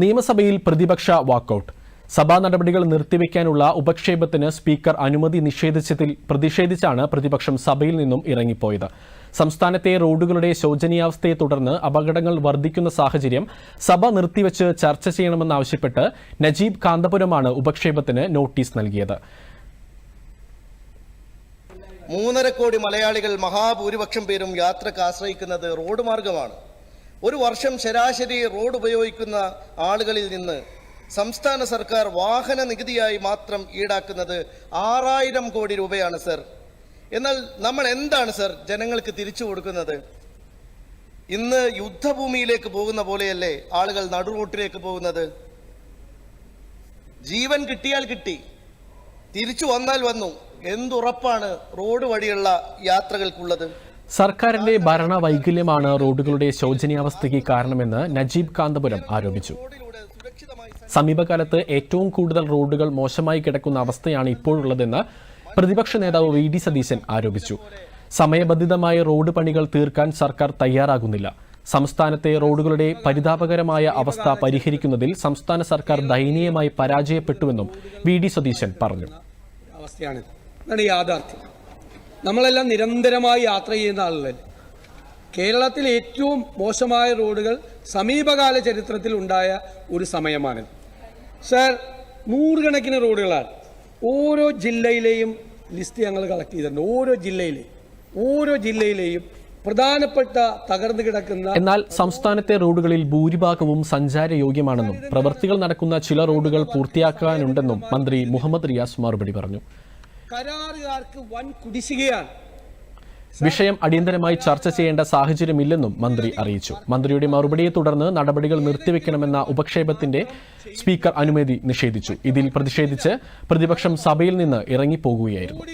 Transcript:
നിയമസഭയിൽ പ്രതിപക്ഷ വാക്കൌട്ട്. സഭാ നടപടികൾ നിർത്തിവെക്കാനുള്ള ഉപക്ഷേപത്തിന് സ്പീക്കർ അനുമതി നിഷേധിച്ചതിൽ പ്രതിഷേധിച്ചാണ് പ്രതിപക്ഷം സഭയിൽ നിന്നും ഇറങ്ങിപ്പോയത്. സംസ്ഥാനത്തെ റോഡുകളുടെ ശോചനീയാവസ്ഥയെ തുടർന്ന് അപകടങ്ങൾ വർദ്ധിക്കുന്ന സാഹചര്യം സഭ നിർത്തിവെച്ച് ചർച്ച ചെയ്യണമെന്നാവശ്യപ്പെട്ട് നജീബ് കാന്തപുരമാണ് ഉപക്ഷേപത്തിന് നോട്ടീസ് നൽകിയത്. മൂന്നര കോടി മലയാളികൾ മഹാഭൂരിപക്ഷം പേരും യാത്രയ്ക്ക് ആശ്രയിക്കുന്നത് റോഡ് മാർഗമാണ്. ഒരു വർഷം ശരാശരി റോഡ് ഉപയോഗിക്കുന്ന ആളുകളിൽ നിന്ന് സംസ്ഥാന സർക്കാർ വാഹന നികുതിയായി മാത്രം ഈടാക്കുന്നത് ആറായിരം കോടി രൂപയാണ് സർ. എന്നാൽ നമ്മൾ എന്താണ് സർ ജനങ്ങൾക്ക് തിരിച്ചു കൊടുക്കുന്നത്? ഇന്ന് യുദ്ധഭൂമിയിലേക്ക് പോകുന്ന പോലെയല്ലേ ആളുകൾ നടുറോട്ടിലേക്ക് പോകുന്നത്? ജീവൻ കിട്ടിയാൽ കിട്ടി തിരിച്ചു വന്നാൽ വന്നു. എന്തുറപ്പാണ് റോഡ് വഴിയുള്ള യാത്രകൾക്കുള്ളത്? സർക്കാരിന്റെ ഭരണ വൈകല്യമാണ് റോഡുകളുടെ ശോചനീയാവസ്ഥയ്ക്ക് കാരണമെന്ന് നജീബ് കാന്തപുരം ആരോപിച്ചു. സമീപകാലത്ത് ഏറ്റവും കൂടുതൽ റോഡുകൾ മോശമായി കിടക്കുന്ന അവസ്ഥയാണ് ഇപ്പോഴുള്ളതെന്ന് പ്രതിപക്ഷ നേതാവ് വി ഡി സതീശൻ ആരോപിച്ചു. സമയബന്ധിതമായ റോഡ് പണികൾ തീർക്കാൻ സർക്കാർ തയ്യാറാകുന്നില്ല. സംസ്ഥാനത്തെ റോഡുകളുടെ പരിതാപകരമായ അവസ്ഥ പരിഹരിക്കുന്നതിൽ സംസ്ഥാന സർക്കാർ ദയനീയമായി പരാജയപ്പെട്ടുവെന്നും വി ഡി സതീശൻ പറഞ്ഞു. നമ്മളെല്ലാം നിരന്തരമായി യാത്ര ചെയ്യുന്ന ആളുകൾ കേരളത്തിൽ ഏറ്റവും മോശമായ റോഡുകൾ സമീപകാല ചരിത്രത്തിൽ ഉണ്ടായ ഒരു സമയമാണിത് സർ നൂറുകണക്കിന് റോഡുകളാണ്. ഓരോ ജില്ലയിലെയും ലിസ്റ്റ് ഞങ്ങൾ കളക്ട് ചെയ്തിട്ടുണ്ട്. ഓരോ ജില്ലയിലെയും ഓരോ ജില്ലയിലെയും പ്രധാനപ്പെട്ട തകർന്നു കിടക്കുന്ന എന്നാൽ സംസ്ഥാനത്തെ റോഡുകളിൽ ഭൂരിഭാഗവും സഞ്ചാരയോഗ്യമാണെന്നും പ്രവൃത്തികൾ നടക്കുന്ന ചില റോഡുകൾ പൂർത്തിയാക്കാനുണ്ടെന്നും മന്ത്രി മുഹമ്മദ് റിയാസ് മറുപടി പറഞ്ഞു. കരാറുകാർക്ക് വൻ കുടിശ്ശികയാണ്. വിഷയം അടിയന്തരമായി ചർച്ച ചെയ്യേണ്ട സാഹചര്യമില്ലെന്നും മന്ത്രി അറിയിച്ചു. മന്ത്രിയുടെ മറുപടിയെ തുടർന്ന് നടപടികൾ നിർത്തിവെക്കണമെന്ന ഉപക്ഷേപത്തിന്റെ സ്പീക്കർ അനുമതി നിഷേധിച്ചു. ഇതിൽ പ്രതിഷേധിച്ച് പ്രതിപക്ഷം സഭയിൽ നിന്ന് ഇറങ്ങിപ്പോകുകയായിരുന്നു.